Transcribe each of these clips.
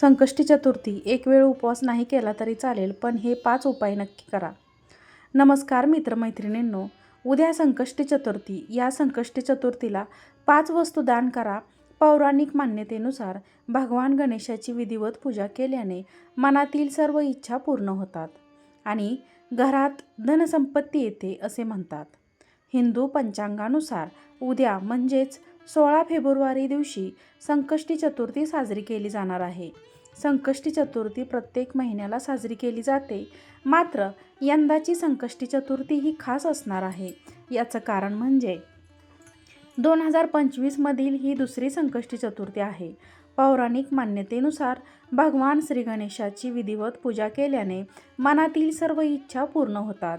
संकष्टी चतुर्थी एक वेळ उपवास नाही केला तरी चालेल पण हे पाच उपाय नक्की करा. नमस्कार मित्रमैत्रिणींनो उद्या संकष्टी चतुर्थी या संकष्टी चतुर्थीला पाच वस्तू दान करा. पौराणिक मान्यतेनुसार भगवान गणेशाची विधिवत पूजा केल्याने मनातील सर्व इच्छा पूर्ण होतात आणि घरात धनसंपत्ती येते असे म्हणतात. हिंदू पंचांगानुसार उद्या म्हणजेच सोळा फेब्रुवारी दिवशी संकष्टी चतुर्थी साजरी केली जाणार आहे. संकष्टी चतुर्थी प्रत्येक महिन्याला साजरी केली जाते. मात्र यंदाची संकष्टी चतुर्थी ही खास असणार आहे. याचं कारण म्हणजे दोन हजार पंचवीसमधील ही दुसरी संकष्टी चतुर्थी आहे. पौराणिक मान्यतेनुसार भगवान श्री गणेशाची विधिवत पूजा केल्याने मनातील सर्व इच्छा पूर्ण होतात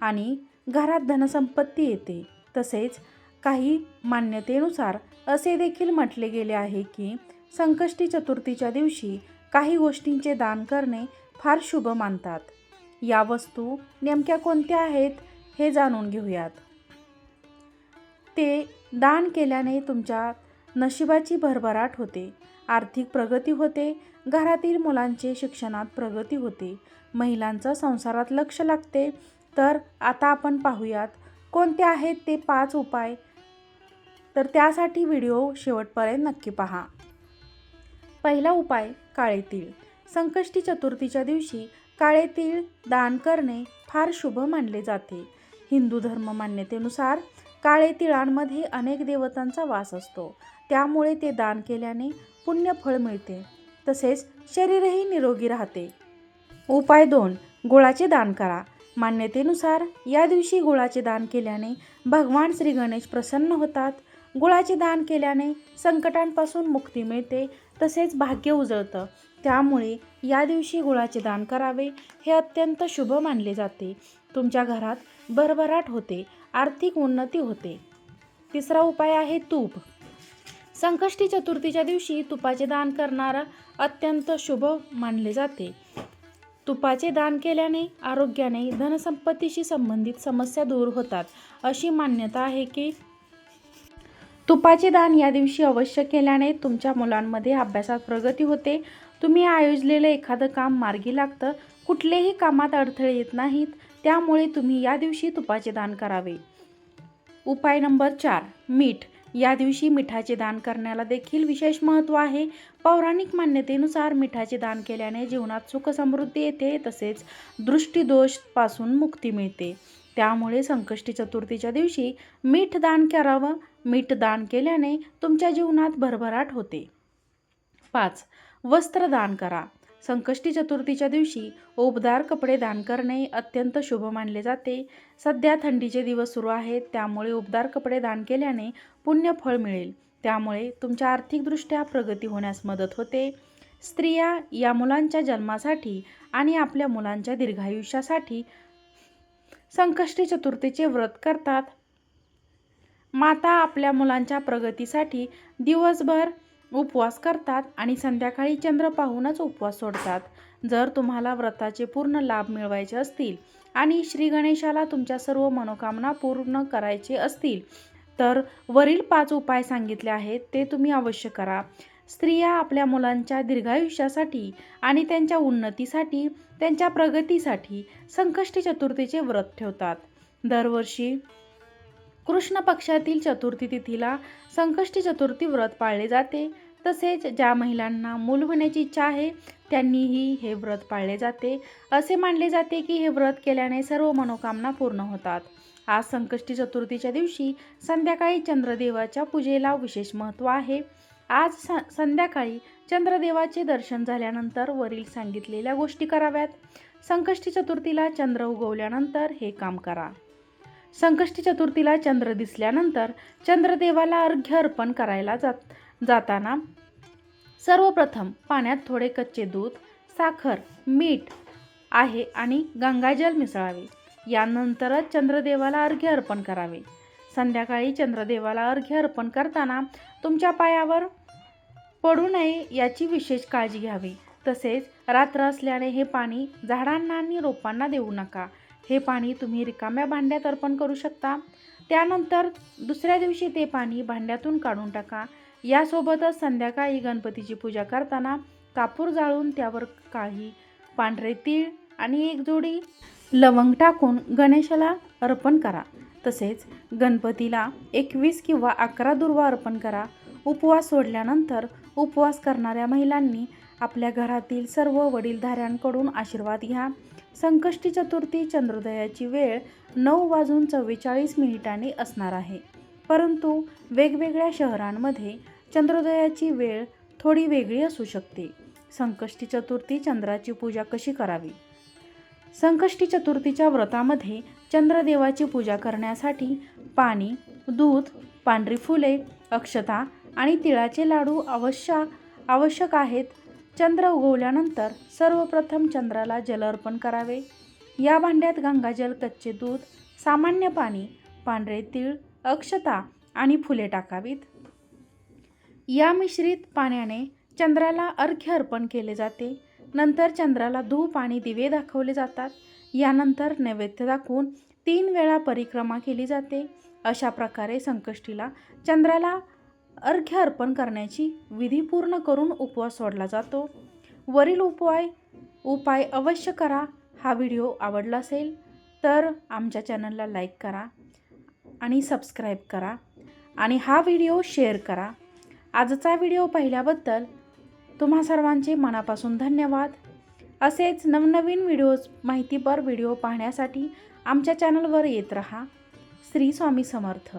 आणि घरात धनसंपत्ती येते. तसेच काही मान्यतेनुसार असे देखील म्हटले गेले आहे की संकष्टी चतुर्थीच्या दिवशी काही गोष्टींचे दान करणे फार शुभ मानतात. या वस्तू नेमक्या कोणत्या आहेत हे जाणून घेऊयात. ते दान केल्याने तुमच्या नशिबाची भरभराट होते आर्थिक प्रगती होते घरातील मुलांचे शिक्षणात प्रगती होते महिलांचं संसारात लक्ष लागते. तर आता आपण पाहूयात कोणते आहेत ते पाच उपाय तर त्यासाठी व्हिडिओ शेवटपर्यंत नक्की पहा. पहिला उपाय काळे तीळ. संकष्टी चतुर्थीच्या दिवशी काळे तीळ दान करणे फार शुभ मानले जाते. हिंदू धर्म मान्यतेनुसार काळे तिळांमध्ये अनेक देवतांचा वास असतो. त्यामुळे ते दान केल्याने पुण्य फळ मिळते. तसेच शरीरही निरोगी राहते. उपाय दोन गुळाचे दान करा. मान्यतेनुसार या दिवशी गुळाचे दान केल्याने भगवान श्री गणेश प्रसन्न होतात. गुळाचे दान केल्याने संकटांपासून मुक्ती मिळते तसेच भाग्य उजळतं. त्यामुळे या दिवशी गुळाचे दान करावे हे अत्यंत शुभ मानले जाते. तुमच्या घरात भरभराट होते आर्थिक उन्नती होते. तिसरा उपाय आहे तूप. संकष्टी चतुर्थीच्या दिवशी तुपाचे दान करणारा अत्यंत शुभ मानले जाते. तुपाचे दान केल्याने आरोग्याने धनसंपत्तीशी संबंधित समस्या दूर होतात अशी मान्यता आहे की तुपाचे दान या दिवशी अवश्य केल्याने तुमच्या मुलांमध्ये अभ्यासात प्रगती होते. तुम्ही आयोजलेलं एखादं काम मार्गी लागतं. कुठलेही कामात अडथळे येत नाहीत. त्यामुळे तुम्ही या दिवशी तुपाचे दान करावे. उपाय नंबर चार मीठ. या दिवशी मिठाचे दान करण्याला देखील विशेष महत्त्व आहे. पौराणिक मान्यतेनुसार मिठाचे दान केल्याने जीवनात सुख समृद्धी येते. तसेच दृष्टिदोषपासून मुक्ती मिळते. त्यामुळे संकष्टी चतुर्थीच्या दिवशी मीठ दान करावं. मीठ दान केल्याने तुमच्या जीवनात भरभराट होते. पाच. वस्त्र दान करा. संकष्टी चतुर्थीच्या दिवशी ओबदार कपडे दान करणे अत्यंत शुभ मानले जाते. सध्या थंडीचे दिवस सुरू आहेत त्यामुळे उबदार कपडे दान केल्याने पुण्य फळ मिळेल. त्यामुळे तुमच्या आर्थिकदृष्ट्या प्रगती होण्यास मदत होते. स्त्रिया या मुलांच्या जन्मासाठी आणि आपल्या मुलांच्या दीर्घायुष्यासाठी संकष्टी चतुर्थीचे व्रत करतात. माता आपल्या मुलांच्या प्रगतीसाठी दिवसभर उपवास करतात आणि संध्याकाळी चंद्र पाहूनच उपवास सोडतात. जर तुम्हाला व्रताचे पूर्ण लाभ मिळवायचे असतील आणि श्री गणेशाला तुमच्या सर्व मनोकामना पूर्ण करायचे असतील तर वरील पाच उपाय सांगितले आहेत ते तुम्ही अवश्य करा. स्त्रिया आपल्या मुलांच्या दीर्घायुष्यासाठी आणि त्यांच्या उन्नतीसाठी त्यांच्या प्रगतीसाठी संकष्टी चतुर्थीचे व्रत ठेवतात. दरवर्षी कृष्ण पक्षातील चतुर्थी तिथीला संकष्टी चतुर्थी व्रत पाळले जाते. तसेच ज्या महिलांना मूल होण्याची इच्छा आहे त्यांनीही हे व्रत पाळले जाते. असे मानले जाते की हे व्रत केल्याने सर्व मनोकामना पूर्ण होतात. आज संकष्टी चतुर्थीच्या दिवशी संध्याकाळी चंद्रदेवाच्या पूजेला विशेष महत्त्व आहे. आज स संध्याकाळी चंद्रदेवाचे दर्शन झाल्यानंतर वरील सांगितलेल्या गोष्टी कराव्यात. संकष्टी चतुर्थीला चंद्र उगवल्यानंतर हे काम करा. संकष्टी चतुर्थीला चंद्र दिसल्यानंतर चंद्रदेवाला अर्घ्य अर्पण करायला जात जाताना सर्वप्रथम पाण्यात थोडे कच्चे दूध साखर मीठ आहे आणि गंगाजल मिसळावे. यानंतरच चंद्रदेवाला अर्घ्य अर्पण करावे. संध्याकाळी चंद्रदेवाला अर्घ्य अर्पण करताना तुमच्या पायावर पडू नये याची विशेष काळजी घ्यावी. तसेच रात्र असल्याने हे पाणी झाडांना आणि रोपांना देऊ नका. हे पाणी तुम्ही रिकाम्या भांड्यात अर्पण करू शकता. त्यानंतर दुसऱ्या दिवशी ते पाणी भांड्यातून काढून टाका. यासोबतच संध्याकाळी गणपतीची पूजा करताना कापूर जाळून त्यावर काही पांढरे तीळ आणि एक जोडी लवंग टाकून गणेशाला अर्पण करा. तसेच गणपतीला एकवीस किंवा अकरा दुर्वा अर्पण करा. उपवास सोडल्यानंतर उपवास करणाऱ्या महिलांनी आपल्या घरातील सर्व वडीलधाऱ्यांकडून आशीर्वाद घ्या. संकष्टी चतुर्थी चंद्रोदयाची वेळ नऊ वाजून चव्वेचाळीस मिनिटांनी असणार आहे. परंतु वेगवेगळ्या शहरांमध्ये चंद्रोदयाची वेळ थोडी वेगळी असू शकते. संकष्टी चतुर्थी चंद्राची पूजा कशी करावी? संकष्टी चतुर्थीच्या व्रतामध्ये चंद्रदेवाची पूजा करण्यासाठी पाणी दूध पांढरी फुले अक्षता आणि तिळाचे लाडू अवश्य आवश्यक आहेत. चंद्र उगवल्यानंतर सर्वप्रथम चंद्राला जल अर्पण करावे. या भांड्यात गंगाजल कच्चे दूध सामान्य पाणी पांढरे तीळ अक्षता आणि फुले टाकावीत. या मिश्रित पाण्याने चंद्राला अर्घ्य अर्पण केले जाते. नंतर चंद्राला धूप आणि दिवे दाखवले जातात. यानंतर नैवेद्य दाखवून तीन वेळा परिक्रमा केली जाते. अशा प्रकारे संकष्टीला चंद्राला अर्घ्य अर्पण करण्याची विधी पूर्ण करून उपवास सोडला जातो. वरील उपाय उपाय अवश्य करा. हा व्हिडिओ आवडला असेल तर आमच्या चॅनलला लाईक करा आणि सबस्क्राईब करा आणि हा व्हिडिओ शेअर करा. आजचा व्हिडिओ पाहिल्याबद्दल तुम्हा सर्वांचे मनापासून धन्यवाद. असेच नवनवीन व्हिडिओज माहितीपर व्हिडिओ पाहण्यासाठी आमच्या चॅनलवर येत रहा. श्री स्वामी समर्थ.